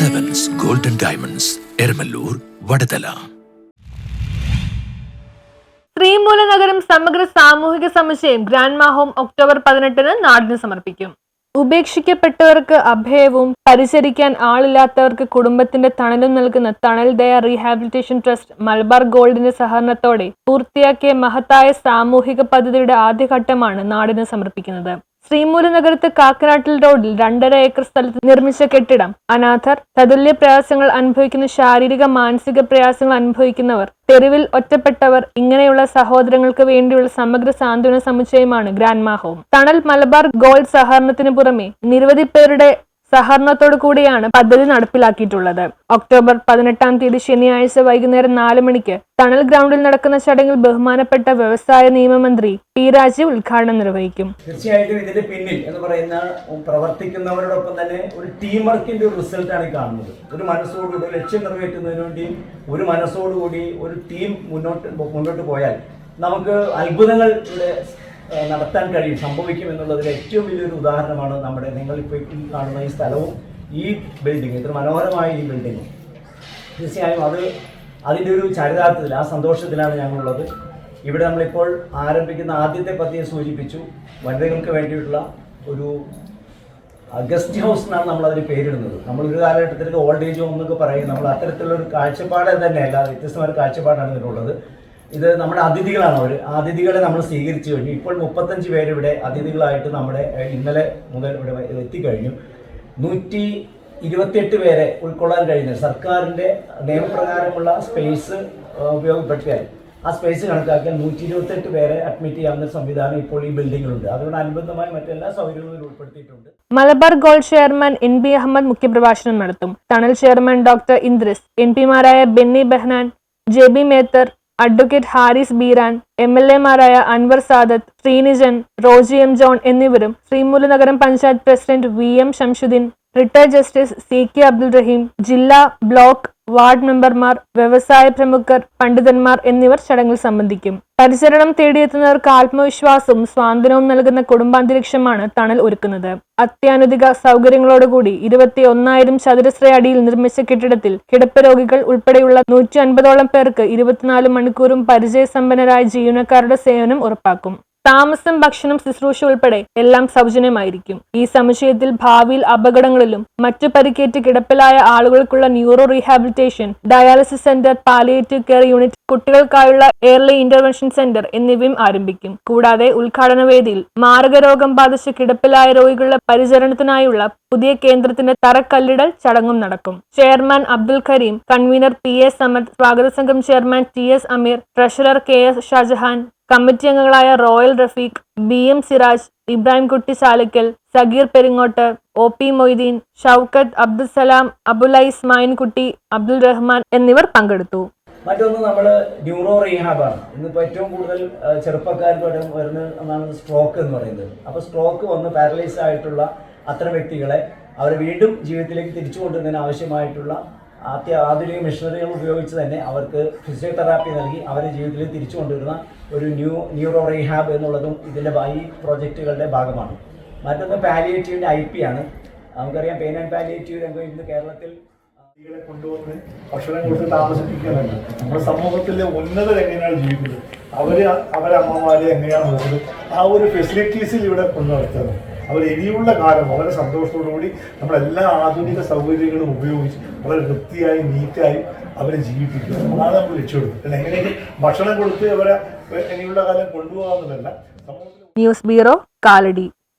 Diamonds Eramalloor Vadathala Sreemoola Nagaram സമഗ്ര സാമൂഹിക സമുച്ചയം ഗ്രാൻഡ് മാഹോം ഒക്ടോബർ പതിനെട്ടിന് നാടിന് സമർപ്പിക്കും. ഉപേക്ഷിക്കപ്പെട്ടവർക്ക് അഭയവും പരിചരിക്കാൻ ആളില്ലാത്തവർക്ക് കുടുംബത്തിന്റെ തണലും നൽകുന്ന തണൽ ദയ റീഹാബിലിറ്റേഷൻ ട്രസ്റ്റ് മലബാർ ഗോൾഡിന്റെ സഹകരണത്തോടെ പൂർത്തിയാക്കിയ മഹത്തായ സാമൂഹിക പദ്ധതിയുടെ ആദ്യഘട്ടമാണ് നാടിന് സമർപ്പിക്കുന്നത്. ശ്രീമൂലനഗരത്ത് കാക്കനാട്ടിൽ റോഡിൽ രണ്ടര ഏക്കർ സ്ഥലത്ത് നിർമ്മിച്ച കെട്ടിടം. അനാഥർ തതുല്യ പ്രയാസങ്ങൾ അനുഭവിക്കുന്ന ശാരീരിക മാനസിക പ്രയാസങ്ങൾ അനുഭവിക്കുന്നവർ. തെരുവിൽ ഒറ്റപ്പെട്ടവർ ഇങ്ങനെയുള്ള സഹോദരങ്ങൾക്ക് വേണ്ടിയുള്ള സമഗ്ര സാന്ത്വന സമുച്ചയമാണ് ഗ്രാൻഡ് ഹോം തണൽ മലബാർ ഗോൾഡ് സഹകരണത്തിന് പുറമെ നിരവധി പേരുടെ സഹകരണത്തോടു കൂടിയാണ് പദ്ധതി നടപ്പിലാക്കിയിട്ടുള്ളത്. ഒക്ടോബർ പതിനെട്ടാം തീയതി ശനിയാഴ്ച വൈകുന്നേരം നാല് മണിക്ക് തണൽ ഗ്രൗണ്ടിൽ നടക്കുന്ന ചടങ്ങിൽ ബഹുമാനപ്പെട്ട വ്യവസായ നിയമമന്ത്രി പി രാജീവ് ഉദ്ഘാടനം നിർവഹിക്കും. തീർച്ചയായിട്ടും ഇതിന്റെ പിന്നിൽ എന്ന് പറയുന്ന പ്രവർത്തിക്കുന്നവരോടൊപ്പം തന്നെ ഒരു ടീം വർക്കിന്റെ ഒരു റിസൾട്ടാണ് കാണുന്നത്. ഒരു മനസ്സോട് ഒരു ലക്ഷ്യം നിറവേറ്റുന്നതിന് വേണ്ടി ഒരു മനസ്സോടുകൂടി ഒരു ടീം മുന്നോട്ട് മുന്നോട്ട് പോയാൽ നമുക്ക് അത്ഭുതങ്ങൾ നടത്താൻ കഴിയും സംഭവിക്കും എന്നുള്ളതിൽ ഏറ്റവും വലിയൊരു ഉദാഹരണമാണ് നമ്മുടെ നിങ്ങളിപ്പോൾ ഈ കാണുന്ന ഈ സ്ഥലവും ഈ ബിൽഡിംഗ് ഇത്ര മനോഹരമായ ഈ ബിൽഡിങ്ങും തീർച്ചയായും അത് അതിന്റെ ഒരു ചരിതാർത്ഥത്തിൽ ആ സന്തോഷത്തിലാണ് ഞങ്ങളുള്ളത്. ഇവിടെ നമ്മളിപ്പോൾ ആരംഭിക്കുന്ന ആദ്യത്തെ പദ്ധതിയെ സൂചിപ്പിച്ചു വനിതകൾക്ക് വേണ്ടിയിട്ടുള്ള ഒരു ഗസ്റ്റ് ഹൗസ് എന്നാണ് നമ്മൾ അതിന് പേരിടുന്നത്. നമ്മൾ ഒരു കാലഘട്ടത്തിൽ ഓൾഡ് ഏജ് ഹോം എന്നൊക്കെ പറയും. നമ്മൾ അത്തരത്തിലുള്ള ഒരു കാഴ്ചപ്പാട് തന്നെയല്ല വ്യത്യസ്തമായ കാഴ്ചപ്പാടാണ് ഇതിനുള്ളത് ഇത് നമ്മുടെ അതിഥികളാണ് അവർ അതിഥികളെ നമ്മൾ സ്വീകരിച്ചു കഴിഞ്ഞു. ഇപ്പോൾ മുപ്പത്തഞ്ച് പേരിവിടെ അതിഥികളായിട്ട് നമ്മുടെ ഇന്നലെ മുതൽ ഇവിടെ എത്തിക്കഴിഞ്ഞു. നൂറ്റി ഇരുപത്തിയെട്ട് പേരെ ഉൾക്കൊള്ളാൻ കഴിയുന്ന സർക്കാരിന്റെ നിയമപ്രകാരമുള്ള സ്പേസ് ഉപയോഗപ്പെടുത്തിയാൽ ആ സ്പേസ് കണക്കാക്കിയാൽ നൂറ്റി ഇരുപത്തെട്ട് പേരെ അഡ്മിറ്റ് ചെയ്യാവുന്ന സംവിധാനം ഇപ്പോൾ ഈ ബിൽഡിങ്ങിലുണ്ട്. അതിനോടനുബന്ധമായി മറ്റെല്ലാ സൗകര്യങ്ങളും ഉൾപ്പെടുത്തിയിട്ടുണ്ട്. Malabar Gold chairman N B Ahammed മുഖ്യപ്രഭാഷണം നടത്തും. Tunnel chairman doctor Indris M പിമാരായ Benny Behanan J B Methar advocate Haris Beeran M L എമാരായ Anwar Sadath Sreenijan Roji M John എന്നിവരും Sreemoolanagaram panchayat president V M Shamsuddin retired justice C K Abdul Rahim ജില്ലാ block ward മെമ്പർമാർ വ്യവസായ പ്രമുഖർ പണ്ഡിതന്മാർ എന്നിവർ ചടങ്ങിൽ സംബന്ധിക്കും. പരിചരണം തേടിയെത്തുന്നവർക്ക് ആത്മവിശ്വാസവും സ്വാതന്ത്ര്യവും നൽകുന്ന കുടുംബാന്തരീക്ഷമാണ് തണൽ ഒരുക്കുന്നത്. അത്യാധുനിക സൗകര്യങ്ങളോടുകൂടി ഇരുപത്തി ഒന്നായിരം ചതുരശ്ര അടിയിൽ നിർമ്മിച്ച കെട്ടിടത്തിൽ കിടപ്പ് രോഗികൾ ഉൾപ്പെടെയുള്ള നൂറ്റി അൻപതോളം പേർക്ക് ഇരുപത്തിനാല് മണിക്കൂറും പരിചയസമ്പന്നരായ ജീവനക്കാരുടെ സേവനം ഉറപ്പാക്കും. താമസം ഭക്ഷണം ശുശ്രൂഷ ഉൾപ്പെടെ എല്ലാം സൗജന്യമായിരിക്കും. ഈ സമുച്ചയത്തിൽ ഭാവിയിൽ അപകടങ്ങളിലും മറ്റു പരിക്കേറ്റ് കിടപ്പിലായ ആളുകൾക്കുള്ള neuro rehabilitation dialysis centre palliative care unit കുട്ടികൾക്കായുള്ള എയർലി ഇന്റർവെൻഷൻ സെന്റർ എന്നിവയും ആരംഭിക്കും. കൂടാതെ ഉദ്ഘാടന വേദിയിൽ മാരകരോഗം ബാധിച്ച് കിടപ്പിലായ രോഗികളുടെ പരിചരണത്തിനായുള്ള പുതിയ കേന്ദ്രത്തിന്റെ തറക്കല്ലിടൽ ചടങ്ങും നടക്കും. Chairman Abdul Kareem convener P S Samad സ്വാഗത സംഘം chairman T S Ameer treasurer K S Shajahan committee അംഗങ്ങളായ royal Rafeeq B M Siraj Ibrahim Kutty Chalakkal Sageer Peringottu O P Moideen Shoukath Abdul Salam Abulais Mainkutty Abdul Rahman എന്നിവർ പങ്കെടുത്തു. മറ്റൊന്ന് നമ്മൾ neuro റീഹാബാണ് ഇന്നിപ്പോൾ ഏറ്റവും കൂടുതൽ ചെറുപ്പക്കാർക്ക് വരെ വരുന്ന ഒന്നാണ് സ്ട്രോക്ക് എന്ന് പറയുന്നത്. അപ്പോൾ സ്ട്രോക്ക് വന്ന് പാരലൈസ് ആയിട്ടുള്ള അത്തരം വ്യക്തികളെ അവരെ വീണ്ടും ജീവിതത്തിലേക്ക് തിരിച്ചു കൊണ്ടുവരുന്നതിന് ആവശ്യമായിട്ടുള്ള അത്യ ആധുനിക മെഷീനറികൾ ഉപയോഗിച്ച് തന്നെ അവർക്ക് ഫിസിയോതെറാപ്പി നൽകി അവരെ ജീവിതത്തിൽ തിരിച്ചു കൊണ്ടുവരുന്ന ഒരു ന്യൂ ന്യൂറോ റീഹാബ് എന്നുള്ളതും ഇതിന്റെ ഈ പ്രോജക്റ്റുകളുടെ ഭാഗമാണ്. മറ്റൊന്ന് പാലിയേറ്റീവിന്റെ ഐ പി ആണ്. നമുക്കറിയാം പെയിൻ ആൻഡ് പാലിയേറ്റീവ് രംഗം ഇന്ന് കേരളത്തിൽ സ്ത്രീകളെ കൊണ്ടുവന്ന് ഭക്ഷണം കൊടുത്ത് താമസിപ്പിക്കുന്നുണ്ട്. നമ്മുടെ സമൂഹത്തിലെ ഉന്നതർ എങ്ങനെയാണ് ജീവിക്കുന്നത്? അവർ അവരമ്മമാരെ എങ്ങനെയാണ് നോക്കുന്നത് ആ ഒരു ഫെസിലിറ്റീസിൽ ഇവിടെ കൊണ്ടു അവർ ഇനിയുള്ള കാലം വളരെ സന്തോഷത്തോടുകൂടി നമ്മളെല്ലാ ആധുനിക സൗകര്യങ്ങളും ഉപയോഗിച്ച് വളരെ വൃത്തിയായും നീറ്റായും അവരെ ജീവിപ്പിക്കുക അതാണ് നമ്മൾ ലക്ഷ്യമെടുത്തത് പിന്നെ എങ്ങനെയെങ്കിലും ഭക്ഷണം കൊടുത്ത് അവരെ ഇനിയുള്ള കാലം കൊണ്ടുപോകാമെന്നല്ല ന്യൂസ് ബ്യൂറോ കാലടി.